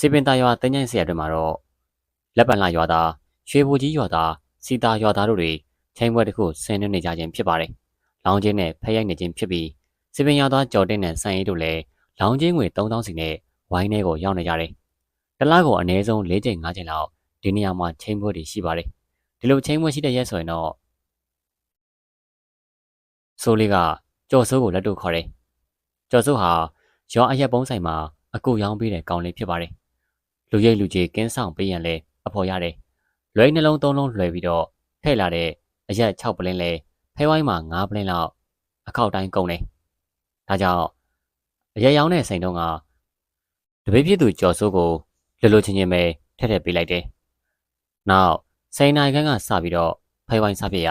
စီပင်သားရွာတင်းချိုင်းဆရာတွေမှာတော့လက်ပံလာရွာသားရွှေဘူကြီးရွာသားစီတာရွာသားတို့တွေချိန်ပွဲတစ်ခုဆင်းနေကြခြင်းဖြစ်ပါတယ်။လောင်းချင်းနဲ့ဖက်ရိုက်နေခြင်းဖြစ်ပြီးစီပင်ရွာသားကြော်တင်းနဲ့ဆန်ရီတို့လည်းလောင်းချင်းငွေ3000စီနဲ့ဝိုင်းထဲကိုရောက်နေကြတယ်။တလားကိုအနည်းဆုံး၄ချိန်၅ချိန်လောက်ဒီနေရာမှာချိန်ပွဲတွေရှိပါတယ်။ဒီလိုချိန်ပွဲရှိတဲ့ရက်ဆိုရင်တော့ဆိုလေးကကြော်စိုးကိုလက်တို့ခေါ်တယ်။ကြော်စိုးဟာရွာအရက်ပုံးဆိုင်မှာအကူရောင်းပေးတဲ့ကောင်လေးဖြစ်ပါတယ်။ လူရိတ်လူကြီးကင်းဆောင်ပေးရင်လည်းအဖော်ရတယ်။လွယ်နှလုံးသုံးလုံးလွယ်ပြီးတော့ထည့်လာတဲ့အရက်6ပလင်းလဲဖဲဝိုင်းမှာ9ပလင်းလောက်အခောက်တိုင်းကုန်တယ်။ဒါကြောင့်အရက်ရောင်းတဲ့ဆိုင်တုံးကတပိဖြစ်သူကြော်စိုးကိုလွတ်လွတ်ချင်းချင်းပဲထည့်ထည့်ပေးလိုက်တယ်။နောက်ဆိုင်နိုင်ခန်းကစပြီးတော့ဖဲဝိုင်းစပြရ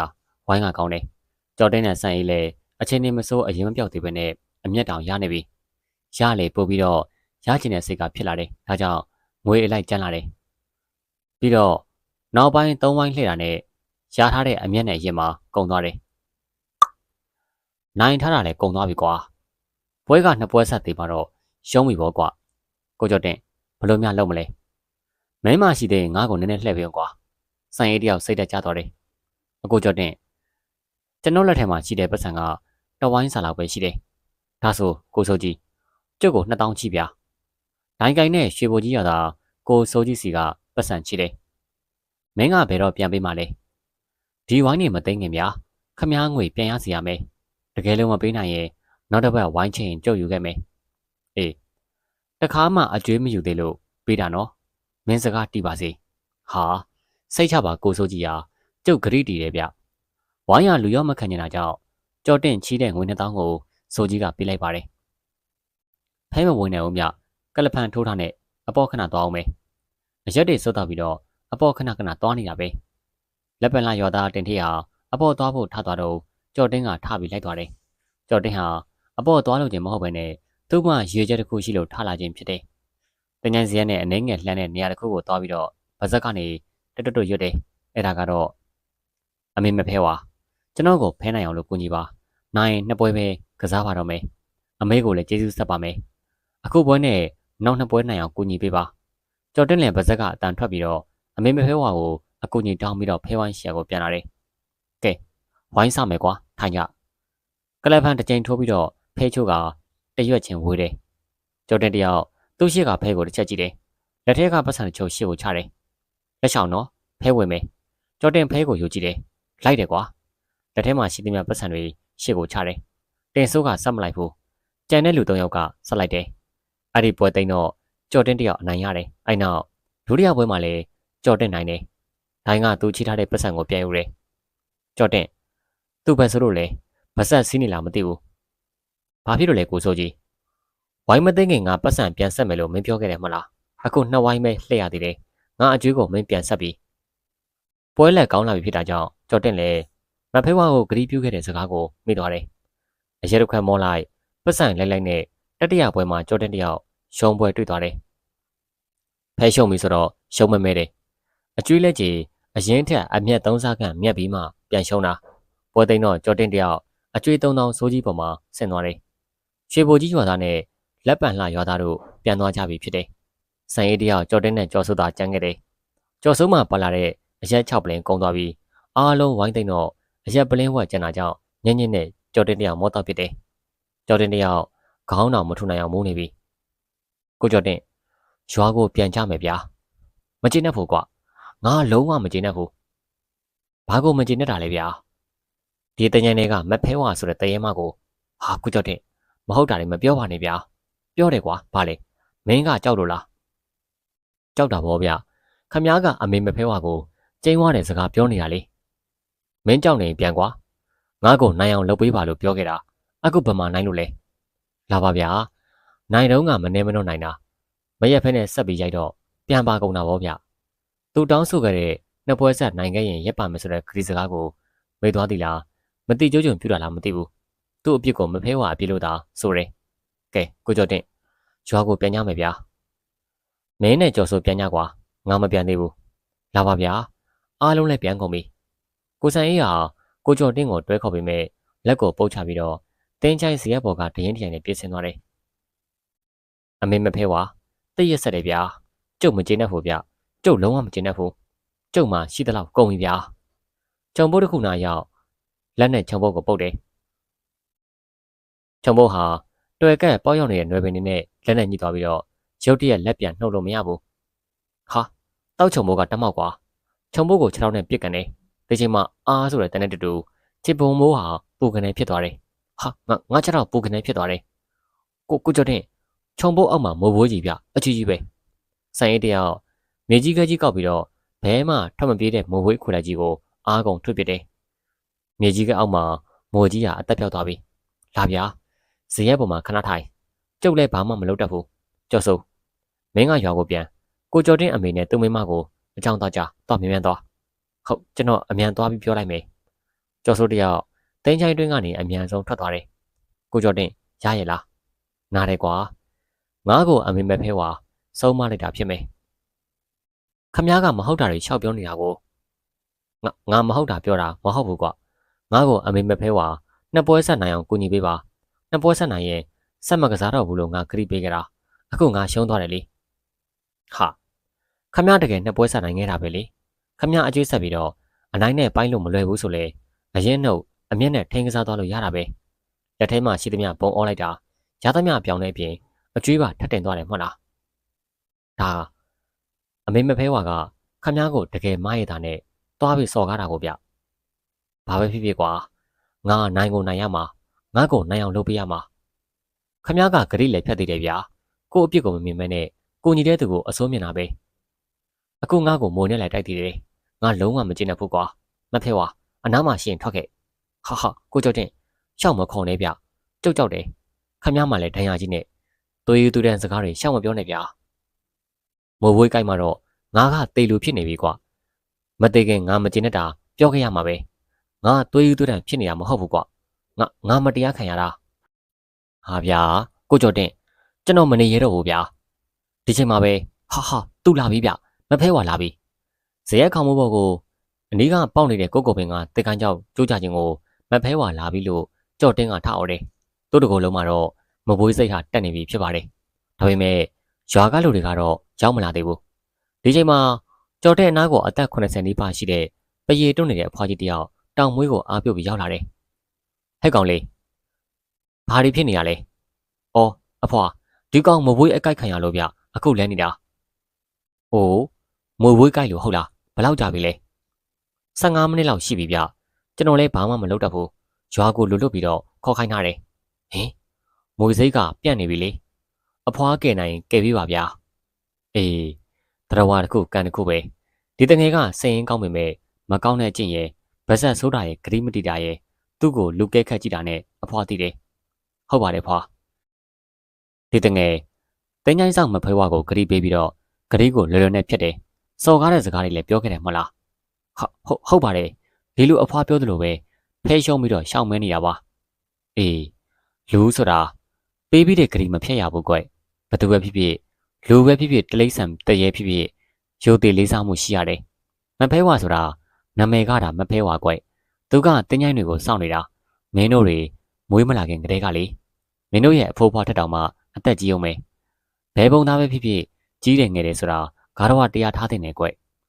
ဝိုင်းကကောင်းတယ်။ကြော်တင်းတဲ့ဆိုင်ကြီးလဲအချင်းနေမစိုးအရင်မပြောက်သေးပဲနဲ့အမျက်တောင်ရနေပြီ။ရလေပို့ပြီးတော့ရချင်တဲ့စိတ်ကဖြစ်လာတယ်။ဒါကြောင့် ငွေအလိုက်ကျန်းလာတယ်။ပြီးတော့နောက်ပိုင်းသုံးဝိုင်းလှည့်တာနဲ့ရထားတဲ့အမျက်နဲ့ရင်မှာကုန်သွားတယ်။နိုင်ထားတာလည်းကုန်သွားပြီကွာ။ပွဲကနှစ်ပွဲဆက်သေးပါတော့ရှုံးပြီပေါ့ကွာ။ကိုကျော်တင်ဘလို့များလုပ်မလဲ။မင်းမရှိသေးရင်ငါ့ကိုနည်းနည်းလှည့်ပေးကွာ။ဆိုင်ရေးတယောက်စိတ်တက်ကြသွားတယ်။အကိုကျော်တင်ကျွန်တော်လက်ထဲမှာရှိတဲ့ပတ်စံကတဝိုင်းစာလောက်ပဲရှိတယ်။ဒါဆိုကိုစိုးကြီးကျုပ်ကို2000ချိပြ။ဒိုင်ကိုင်နဲ့ရွှေဘိုကြီးရတာ ကိုစိုးကြီးစီကပတ်စံချိတယ်။မင်းကဘယ်တော့ပြန်ပေးမှလဲ။ဒီဝိုင်းနေမသိငင်ဗျာ။ခမားငွေပြန်ရစီရမယ်။တကယ်လို့မပေးနိုင်ရင်နောက်တစ်ပတ်ဝိုင်းချင်းကြုတ်ယူခဲ့မယ်။အေးတခါမှအကျွေးမယူသေးလို့ပေးတာနော်။မင်းစကားတီးပါစေ။ဟာစိတ်ချပါကိုစိုးကြီးဟာကျုပ်ဂရိတီတယ်ဗျ။ဝိုင်းရလူရောမခံနေတာကြောင့်ကြော်တင်ချီးတဲ့ငွေ2000ကိုစိုးကြီးကပေးလိုက်ပါတယ်။ဖဲမဝင်နေဦးမြကလဖန်ထိုးထားနဲ့ အပေါ်ခဏသွားအောင်မယ်။အရက်တွေစုတ်တော့ပြီးတော့အပေါ်ခဏခဏသွားနေတာပဲ။လက်ပံလာရောသားတင်ထေးဟာအပေါ်သွားဖို့ထသွားတော့ကြော်တင်းကထပြီးလိုက်သွားတယ်။ကြော်တင်းဟာအပေါ်သွားလို့ခြင်းမဟုတ်ဘဲနဲ့သူ့မှရေချက်တစ်ခုရှိလို့ထလာခြင်းဖြစ်တယ်။တင်ញိုင်းစရက်နဲ့အနှဲငယ်လှမ်းတဲ့နေရာတစ်ခုကိုသွားပြီးတော့ဗဇက်ကနေတွတ်တွတ်ရွတ်တယ်။အဲ့ဒါကတော့အမေမဖဲဝါကျွန်တော်ကိုဖဲနိုင်အောင်လို့ကူညီပါ။နိုင်နှစ်ပွဲပဲကစားပါတော့မယ်။အမေကိုလည်းကျေးဇူးဆက်ပါမယ်။အခုပွဲနဲ့ နောက်နှစ်ပွဲနိုင်အောင်ကူညီပေးပါ။ကြော်တင်းလင်ဗဇက်ကအတန်ထွက်ပြီးတော့အမေမဖဲဝါကိုအကူညီတောင်းပြီးတော့ဖဲဝိုင်းရှီယာကိုပြန်လာတယ်။ကဲဝိုင်းစမယ်ကွာထိုင်ကြ။ကလပ်ဖန်တစ်ချိန်ထိုးပြီးတော့ဖဲချိုးကတရွက်ချင်းဝေးတယ်။ကြော်တင်းတယောက်သူ့ရှေ့ကဖဲကိုတစ်ချက်ကြည့်တယ်။လက်ထဲကပတ်စံတချို့ရှေ့ကိုချတယ်။လက်ချောင်းနော်ဖဲဝင်မယ်။ကြော်တင်းဖဲကိုယူကြည့်တယ်။လိုက်တယ်ကွာ။လက်ထဲမှာရှိသမျှပတ်စံတွေရှေ့ကိုချတယ်။တင်ဆိုးကစက်မလိုက်ဘူး။ကြံတဲ့လူ၃ယောက်ကဆက်လိုက်တယ်။ အဲ့ဒီပွဲသိမ်းတော့ကြော်တင်းတယောက်အနိုင်ရတယ်။အဲ့နောက်ဒုတိယပွဲမှာလည်းကြော်တင်းနိုင်တယ်။ဒိုင်းကသူချိထားတဲ့ပတ်စံကိုပြန်ယူတယ်။ကြော်တင်းသူ့ဘက်ဆိုလို့လေဗဆက်စီးနေလားမသိဘူး။ဘာဖြစ်လို့လဲကိုစိုးကြီး။ဝိုင်းမသိခင်ငါပတ်စံပြန်ဆက်မယ်လို့မင်းပြောခဲ့တယ်မလား။အခုနှစ်ဝိုင်းပဲလှည့်ရသေးတယ်။ငါအကျွေးကိုမင်းပြန်ဆက်ပြီးပွဲလက်ကောင်းလာပြီဖြစ်တာကြောင့်ကြော်တင်းလည်းမဖေးဝါကိုဂရီးပြူးခဲ့တဲ့စကားကိုမိသွားတယ်။အရက်တစ်ခွက်မောလိုက်ပတ်စံလိုက်လိုက်နဲ့တတိယပွဲမှာကြော်တင်းတယောက် ရှုံးပွဲတွေ့သွားတယ်။ဖဲရှုံပြီဆိုတော့ရှုံးမမဲတယ်။အကျွေးလက်ကြီးအရင်ထက်အမျက်သုံးစားခန့်မြက်ပြီးမှပြန်ရှုံးတာ။ပွဲသိမ်းတော့ကြော်တင်းတယောက်အကျွေးသုံးတောင်စိုးကြီးပေါ်မှာဆင်သွားတယ်။ရွှေဘိုကြီးရွာသားနဲ့လက်ပံလှရွာသားတို့ပြန်သွားကြပြီဖြစ်တယ်။စံရေးတယောက်ကြော်တင်းနဲ့ကြော်စိုးသားကျန်ခဲ့တယ်။ကြော်စိုးမှပါလာတဲ့အရက်6ပလင်ကုန်းသွားပြီးအားလုံးဝိုင်းသိမ်းတော့အရက်ပလင်းဝက်ကျန်တာကြောင့်ညင်ညင်နဲ့ကြော်တင်တယောက်မောတော့ဖြစ်တယ်။ကြော်တင်တယောက်ခေါင်းတော်မထူနိုင်အောင်မိုးနေပြီ။ ကိုကြော်တင်ရွာကိုပြန်ကြမယ်ဗျာ။မကျေနပ်ဖို့ကွာ။ငါလုံးဝမကျေနပ်ဘူး။ဘာကိုမကျေနပ်တာလဲဗျာ။ဒီတញ្ញိုင်းတွေကမဖဲဝါဆိုတဲ့တရေမကိုဟာကိုကြော်တင်မဟုတ်တာလည်းမပြောပါနဲ့ဗျာ။ပြောတယ်ကွာ။ဘာလဲ။မင်းကကြောက်လို့လား။ကြောက်တာပေါ့ဗျ။ခမားကအမေမဖဲဝါကိုကျင်းဝါတဲ့စကားပြောနေတာလေ။မင်းကြောက်နေပြန်ကွာငါ့ကိုနိုင်အောင်လုပ်ပေးပါလို့ပြောခဲ့တာအခုဘယ်မှာနိုင်လို့လဲလာပါဗျာ နိုင်တော့ကမနေမနှုတ်နိုင်တာမရက်ဖဲနဲ့ဆက်ပြီးရိုက်တော့ပြန်ပါကုန်တာဗောဗျသူတောင်းဆိုခဲ့တဲ့နှစ်ပွဲဆက်နိုင်ခဲ့ရင်ရက်ပါမယ်ဆိုတဲ့ခရီးစကားကိုမေ့သွားသည်လားမတိကျုံကျုံပြူတာလားမသိဘူးသူ့အပြစ်ကိုမဖဲဝါအပြစ်လို့သာဆိုတယ်ကဲကိုကျော်တင်ရွာကိုပြန်ကြမယ်ဗျာမင်းနဲ့ကြော်ဆိုပြန်ကြကွာငါမပြန်သေးဘူးလာပါဗျာအားလုံးလည်းပြန်ကုန်ပြီကိုဆန်အေးဟာကိုကျော်တင်းကိုတွဲခေါ်ပြီးမဲ့လက်ကိုပုတ်ချပြီးတော့တင်းချိုင်းစီရက်ပေါ်ကဒရင်တရိုင်နဲ့ပြစ်ဆင်သွားတယ်။ အမေမဖဲဝါတည့်ရက်ဆက်တယ်ဗျာကျုပ်မကျေနပ်ဘူးဗျကျုပ်လုံးဝမကျေနပ်ဘူးကျုပ်မှရှိသလောက်ကုန်ပြီဗျာခြုံပုတ်တစ်ခုနာရောက်လက်နဲ့ခြုံပုတ်ကိုပုတ်တယ်ခြုံပုတ်ဟာတွယ်ကက်ပေါက်ရောက်နေတဲ့နွယ်ပင်တွေနဲ့လက်နဲ့ညှိသွားပြီးတော့ရုတ်တရက်လက်ပြန်နှုတ်လို့မရဘူးဟာတောက်ခြုံပုတ်ကတက်မောက်ကွာခြုံပုတ်ကိုခြေထောက်နဲ့ပြစ်ကန်တယ်ဒီချိန်မှာအားဆိုတဲ့တန်းနဲ့တူတူချစ်ပုံမိုးဟာပူကနေဖြစ်သွားတယ်ဟာငါငါခြေထောက်ပူကနေဖြစ်သွားတယ်ကိုကိုကျော်တဲ့ ခြုံပုတ်အောက်မှာမိုးဘိုးကြီးဗျအကြီးကြီးပဲဆိုင်အိတ်တယောက်မြေကြီးကကြီးကောက်ပြီးတော့ဘဲမှထွက်မပြေးတဲ့မိုးဘွေးခွေလိုက်ကြီးကိုအားကုန်ထွက်ပစ်တယ်မြေကြီးကအောက်မှာမိုးကြီးဟာအသက်ပြောက်သွားပြီလာဗျာဇရက်ပေါ်မှာခဏထိုင်ကျုပ်လည်းဘာမှမလုပ်တတ်ဘူးကျော်စိုးမင်းကရွာကိုပြန်ကိုကျော်တင်းအမေနဲ့သူ့မိမကိုအကြောင်းသားကြတော့မြန်မြန်သွားဟုတ်ကျွန်တော်အမြန်သွားပြီးပြောလိုက်မယ်ကျော်စိုးတယောက်တင်းချိုင်းတွင်းကနေအမြန်ဆုံးထွက်သွားတယ်ကိုကျော်တင်းရရလားနားတယ်ကွာ ငါ့ကိုအမေမဖဲဝါဆုံးမလိုက်တာဖြစ်မယ်ခမားကမဟုတ်တာတွေချောက်ပြောနေတာကိုငါမဟုတ်တာပြောတာမဟုတ်ဘူးကွငါ့ကိုအမေမဖဲဝါနှစ်ပွဲဆက်နိုင်အောင်ကူညီပေးပါနှစ်ပွဲဆက်နိုင်ရင်ဆက်မကစားတော့ဘူးလို့ငါခရီးပေးကြတာအခုငါရှုံးသွားတယ်လေဟာခမားတကယ်နှစ်ပွဲဆက်နိုင်ခဲ့တာပဲလေခမားအကျွေးဆက်ပြီးတော့အနိုင်နဲ့ပိုင်းလို့မလွယ်ဘူးဆိုလေအရင်နှုတ်အမျက်နဲ့ထိန်ကစားသွားလို့ရတာပဲလက်ထဲမှာရှိသမျှပုံအောလိုက်တာရသမျှပြောင်းတဲ့အပြင် အကျွေးပါထပ်တင်သွားတယ်မဟုတ်လားဒါအမေမဖဲဝါကခမည်းကိုတကယ်မရတာနဲ့သွားပြီးစော်ကားတာကိုဗျဘာပဲဖြစ်ဖြစ်ကွာငါနိုင်ကိုနိုင်ရမှာငါကိုနိုင်အောင်လုပ်ပေးရမှာခမည်းကဂရိလည်းဖြတ်သေးတယ်ဗျာကို့အပြစ်ကိုမမြင်မဲနဲ့ကိုညီတဲ့သူကိုအစိုးမြင်တာပဲအခုငါ့ကိုမုံနဲ့လိုက်တိုက်သေးတယ်ငါလုံးဝမကျင့်တတ်ဘူးကွာမဖဲဝါအနားမှာရှင်ထွက်ခဲ့ဟာဟာကိုကြောက်တဲ့ရှောက်မခုံနေဗျကြောက်ကြောက်တယ်ခမည်းမှလည်းဒဏ်ရာကြီးနဲ့ သွေးတူတဲ့စကားတွေရှောက်မပြောနဲ့ဗျာမိုးဘွေးကိုက်မှာတော့ငါကတေလူဖြစ်နေပြီကွာမသေးခင်ငါမကျင်တတ်တာပြောခဲ့ရမှာပဲငါသွေးယူသွေးတန်ဖြစ်နေတာမဟုတ်ဘူးကွာငါငါမတရားခံရတာဟာဗျာကိုကျော်တင်ကျွန်တော်မနေရတော့ဘူးဗျာဒီချိန်မှာပဲဟာဟာသူ့လာပြီဗျမဖဲဝါလာပြီဇရက်ခေါင်မိုးဘော်ကိုအနီးကပေါက်နေတဲ့ကိုကိုပင်ကတေကန်းကြောက်ကြိုးကြခြင်းကိုမဖဲဝါလာပြီလို့ကြော်တင်းကထအော်တယ်သူ့တကောလုံးမှာတော့ မဘွေးစိတ်ဟာတက်နေပြီဖြစ်ပါတယ်ဒါပေမဲ့ရွာကလူတွေကတော့ရောက်မလာသေးဘူးဒီချိန်မှာကြော်တဲ့အနားကိုအသက်80နီးပါးရှိတဲ့ပရေတွန်းနေတဲ့အဖွားကြီးတယောက်တောင်မွေးကိုအားပြုတ်ပြီးရောက်လာတယ်ဟဲ့ကောင်လေးဘာတွေဖြစ်နေရလဲအော်အဖွာဒီကောင်မဘွေးအကိုက်ခံရလို့ဗျအခုလဲနေတာအိုးမွေဘွေးကိုက်လို့ဟုတ်လားဘယ်လောက်ကြာပြီလဲ15မိနစ်လောက်ရှိပြီဗျကျွန်တော်လည်းဘာမှမလုပ်တတ်ဘူးရွာကိုလွတ်လွတ်ပြီးတော့ခေါ်ခိုင်းထားတယ်ဟင် မွေစိတ်ကပြန့်နေပြီလေအဖွားကဲနိုင်ကဲပြီးပါဗျာအေးတရဝါတစ်ခုကန်တစ်ခုပဲဒီတငယ်ကစိတ်ရင်းကောင်းပေမဲ့မကောင်းတဲ့အကျင့်ရဲ့ဗဇက်ဆိုးတာရဲ့ဂရိမတိတာရဲ့သူ့ကိုလူကဲခတ်ကြည့်တာနဲ့အဖွားသိတယ်ဟုတ်ပါတယ်ဖွာဒီတငယ်တင်းချိုင်းဆောင်မဖွဲဝါကိုဂရိပေးပြီးတော့ဂရိကိုလွယ်လွယ်နဲ့ဖြတ်တယ်စော်ကားတဲ့စကားတွေလည်းပြောခဲ့တယ်မဟုတ်လားဟုတ်ဟုတ်ပါတယ်ဒီလိုအဖွားပြောသလိုပဲဖဲရှုံးပြီးတော့ရှောင်မဲနေတာပါအေးလူဆိုတာ ပေးပြီးတဲ့ဂရိမဖြတ်ရဘူးကွဘသူပဲဖြစ်ဖြစ်လူပဲဖြစ်ဖြစ်တလိမ့်ဆန်တရေဖြစ်ဖြစ်ရိုသေလေးစားမှုရှိရတယ်မဖဲဝါဆိုတာနာမည်ကတာမဖဲဝါကွသူကတင်းញိုင်းတွေကိုစောင့်နေတာမင်းတို့တွေမွေးမလာခင်ကတည်းကလေမင်းတို့ရဲ့အဖိုးဖွားထက်တောင်မှအသက်ကြီးအောင်ပဲဘဲပုံသားပဲဖြစ်ဖြစ်ကြီးတယ်ငယ်တယ်ဆိုတာဂါရဝတရားထားတဲ့နယ်ကွ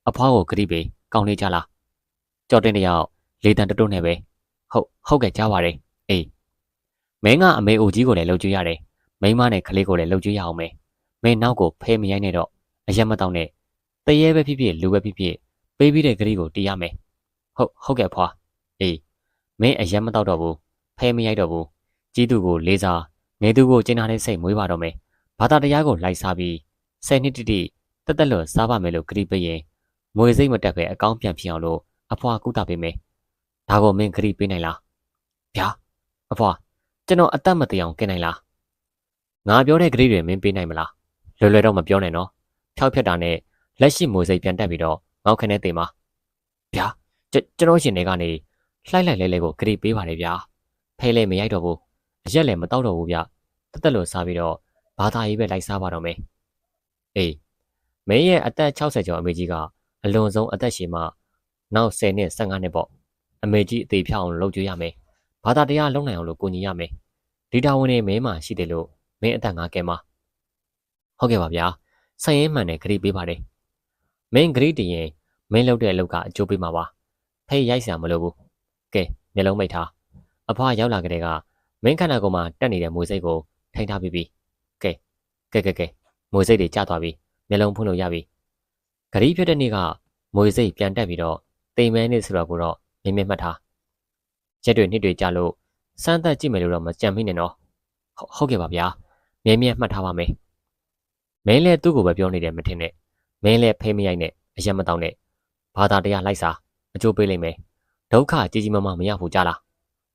အဖွားကိုဂရိပေးကောင်းလေးကြလားကြော်တင်တယောက်လေတန်တတုတ်နဲ့ပဲဟုတ်ဟုတ်ကဲ့ကြားပါတယ်အေး မင်းကအမေအိုကြီးကိုလည်းလှုပ်ကြွရတယ်မိန်းမနဲ့ကလေးကိုလည်းလှုပ်ကြွရအောင်မယ်မင်းနောက်ကိုဖဲမရိုင်းနဲ့တော့အရက်မတောင်းနဲ့တရေပဲဖြစ်ဖြစ်လူပဲဖြစ်ဖြစ်ပေးပြီးတဲ့ဂရိကိုတီးရမယ်ဟုတ်ဟုတ်ကဲ့ဖွာအေးမင်းအရက်မတောက်တော့ဘူးဖဲမရိုက်တော့ဘူးကြီးသူကိုလေးစားငယ်သူကိုကျင်းထားတဲ့စိတ်မွေးပါတော့မယ်ဘာသာတရားကိုလိုက်စားပြီးဆယ်နှစ်တိတိတက်တက်လွတ်စားပါမယ်လို့ဂရိပေးရင်မွေစိတ်မတက်ပဲအကောင်းပြန်ဖြစ်အောင်လို့အဖွာကုသပေးမယ်ဒါကိုမင်းဂရိပေးနိုင်လားဗျာအဖွာ ကျွန်တော်အသက်မတည်အောင်ကင်နိုင်လားငါပြောတဲ့ဂရိတွေမင်းပေးနိုင်မလားလွယ်လွယ်တော့မပြောနဲ့နော်ဖြောက်ဖြက်တာနဲ့လက်ရှိမွေစိတ်ပြန်တက်ပြီးတော့ငေါက်ခနဲ့တင်ပါဗျာကျွန်တော်ရှင်တွေကနေလှိုက်လိုက်လဲလဲကိုဂရိပေးပါတယ်ဗျာဖဲလဲမရိုက်တော့ဘူးအရက်လည်းမတောက်တော့ဘူးဗျတက်တက်လို့စားပြီးတော့ဘာသာရေးပဲလိုက်စားပါတော့မယ်အေးမင်းရဲ့အသက်60ကျော်အမေကြီးကအလွန်ဆုံးအသက်ရှင်မှနောက်10နှစ်15နှစ်ပေါ့အမေကြီးအသေးဖြောင်းအောင်လုပ်ကြရမယ် ဘာသာတရားလုံနိုင်အောင်လို့ကိုညီရမယ်ဒီတာဝန်တွေမင်းမှရှိတယ်လို့မင်းအသက်ငါကဲမှာဟုတ်ကဲ့ပါဗျာဆိုင်ရင်မှန်နဲ့ဂရိပေးပါတယ်မင်းဂရိတရင်မင်းလုပ်တဲ့အလုပ်ကအကျိုးပေးမှာပါဖေးရိုက်စရာမလိုဘူးကဲမျက်လုံးမိတ်ထားအဖွားရောက်လာကြတဲ့ကမင်းခန္ဓာကိုယ်မှာတက်နေတဲ့မွေစိတ်ကိုထိန်းထားပြီးပြီကဲကဲကဲကဲမွေစိတ်တွေကျသွားပြီမျက်လုံးဖွင့်လို့ရပြီဂရိဖြစ်တဲ့နေ့ကမွေစိတ်ပြန်တက်ပြီးတော့တိမ်မဲနေဆိုတော့ကိုတော့မြင်မြင်မှတ်ထား ရက်တွေနှစ်တွေကြာလို့စမ်းသက်ကြည့်မယ်လို့တော့မကြံမိနဲ့နော်ဟုတ်ဟုတ်ကဲ့ပါဗျာမြဲမြဲမှတ်ထားပါမယ်မင်းလည်းသူ့ကိုပဲပြောနေတယ်မထင်နဲ့မင်းလည်းဖိမရိုက်နဲ့အရက်မတောင်းနဲ့ဘာသာတရားလိုက်စားအကျိုးပေးလိမ့်မယ်ဒုက္ခကြီးကြီးမားမားမရဘူးကြလား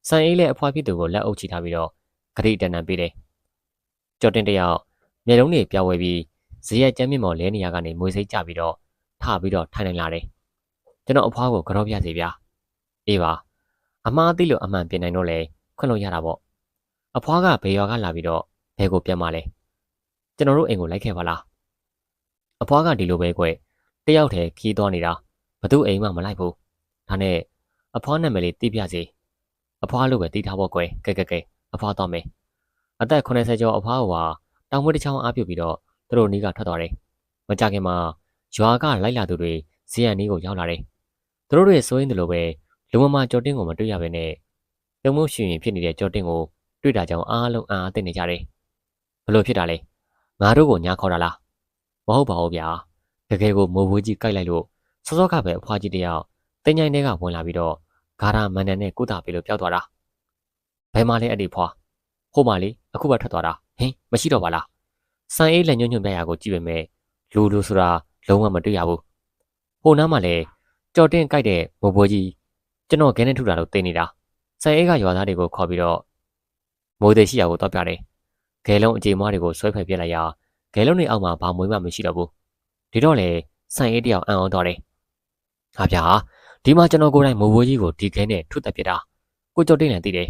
ဆန်အေးလည်းအဖွားဖြစ်သူကိုလက်အုပ်ချထားပြီးတော့ဂရိတန်တန်ပေးတယ်ကြော်တင်တယောက်မျက်လုံးတွေပြောင်းဝဲပြီးဇေယျကျမ်းမြင့်မော်လဲနေရကနေမွေစိတ်ကြပြီးတော့ထပြီးတော့ထိုင်နိုင်လာတယ်ကျွန်တော်အဖွားကိုကြောပြစီဗျာအေးပါ အမားသိလို့အမှန်ပြင်နိုင်တော့လေခွင့်လို့ရတာပေါ့အဖွားကဘေရွာကလာပြီးတော့ဘဲကိုပြန်มาလဲကျွန်တော်တို့အိမ်ကိုလိုက်ခဲ့ပါလားအဖွားကဒီလိုပဲကွတယောက်တည်းခီးသွားနေတာဘသူအိမ်မှမလိုက်ဘူးဒါနဲ့အဖွားနာမည်လေးသိပြစီအဖွားလို့ပဲတီးထားဖို့ကွယ်ကဲကဲကဲအဖွားတော့မယ်အသက်80ကျော်အဖွားကတောင်မွေးတစ်ချောင်းအားပြုတ်ပြီးတော့သူတို့နီးကထွက်သွားတယ်မကြခင်မှာရွာကလိုက်လာသူတွေဇီယန်နီးကိုရောက်လာတယ်သူတို့တွေစိုးရင်တယ်လို့ပဲ လူမမကြော်တင်းကိုမတွေ့ရဘဲနဲ့တုံမို့ရှင်ရင်ဖြစ်နေတဲ့ကြော်တင်းကိုတွေ့တာကြောင့်အားလုံးအားအသိနေကြတယ်ဘလို့ဖြစ်တာလဲငါတို့ကိုညာခေါ်တာလားမဟုတ်ပါဘူးဗျာတကယ်ကိုမိုးဘိုးကြီးကြိုက်လိုက်လို့စောစောကပဲအဖွားကြီးတယောက်တင်ញိုင်းတွေကဝင်လာပြီးတော့ဂါရာမန်နန်နဲ့ကုသပေးလို့ပျောက်သွားတာဘယ်မှလဲအဲ့ဒီဖွာဟိုမှလေအခုပဲထွက်သွားတာဟင်မရှိတော့ပါလားစံအေးလက်ညွန့်ညွန့်ပြရကိုကြည့်ပေမဲ့လူလူဆိုတာလုံးဝမတွေ့ရဘူးဟိုနားမှာလည်းကြော်တင်ကြိုက်တဲ့မိုးဘိုးကြီး ကျွန်တော်ခင်းနဲ့ထုတာလို့သိနေတာစံအေးကရွာသားတွေကိုခေါ်ပြီးတော့မိုးသေးရှိရာကိုတော့ပြတယ်ဂဲလုံးအကြေမွားတွေကိုဆွဲဖယ်ပြလိုက်ရာဂဲလုံးတွေအောက်မှာဘာမွေးမှမရှိတော့ဘူးဒီတော့လေစံအေးတယောက်အံ့ဩသွားတယ်ဟာဗျာဒီမှာကျွန်တော်ကိုယ်တိုင်မိုးဘိုးကြီးကိုဒီခဲနဲ့ထုတက်ပြတာကိုကြော်တင်လည်းသိတယ်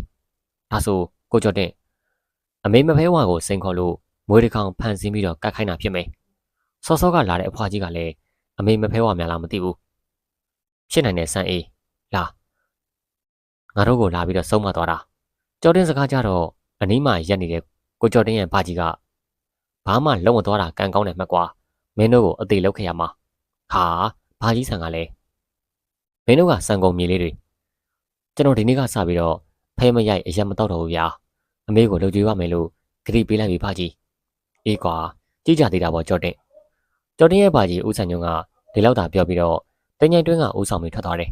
ဒါဆိုကိုကြော်တင်အမေမဖဲဝါကိုစိန်ခေါ်လို့မွေးတစ်ခေါင်ဖန်ဆင်းပြီးတော့ကတ်ခိုင်းတာဖြစ်မယ်စောစောကလာတဲ့အဖွားကြီးကလည်းအမေမဖဲဝါများလားမသိဘူးဖြစ်နိုင်တဲ့ဆန်းအေးလာ ငါတို့ကိုလာပြီးတော့ဆုံးမသွားတာကြော်တင်စကားကြတော့အနီးမှာရက်နေတဲ့ကိုကြော်တင်ရဲ့ဘာကြီးကဘာမှလုံးဝသွားတာကံကောင်းတယ်မှတ်ကွာမင်းတို့ကိုအသေးလောက်ခဲ့ရမှာဟာဘာကြီးဆန်ကလည်းမင်းတို့ကစံကုန်မြေလေးတွေကျွန်တော်ဒီနေ့ကစပြီးတော့ဖဲမရိုက်အရက်မတော့တော့ဘူးဗျာအမေကိုလှုပ်ကြွေးပါမယ်လို့ဂရိပေးလိုက်ပြီဖကြီးအေးကွာကြည့်ကြသေးတာပေါ့ကြော်တင်ကြော်တင်ရဲ့ဘာကြီးဦးဆန်ညုံကဒီလောက်သာပြောပြီးတော့တင်ញိုင်တွင်းကဦးဆောင်ပြီးထွက်သွားတယ်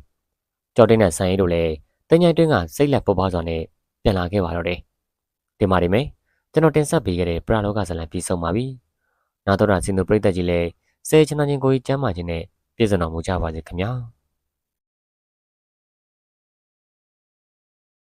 ကြော်တင်နဲ့ဆန်ရီတို့လည်း တင်ញိုင်တွင်းကစိတ်လက်ပေါ်ပါစွာနဲ့ပြန်လာခဲ့ပါတော့တယ်ဒီမှာဒီမေကျွန်တော်တင်ဆက်ပေးခဲ့တဲ့ပရလောကဇလံပြီးဆုံးပါပြီနောက်တော့စင်သူပရိသတ်ကြီးလည်းဆဲချနာချင်းကိုကြီးကျမ်းမာခြင်းနဲ့ပြည့်စုံတော်မူကြပါစေခင်ဗျာ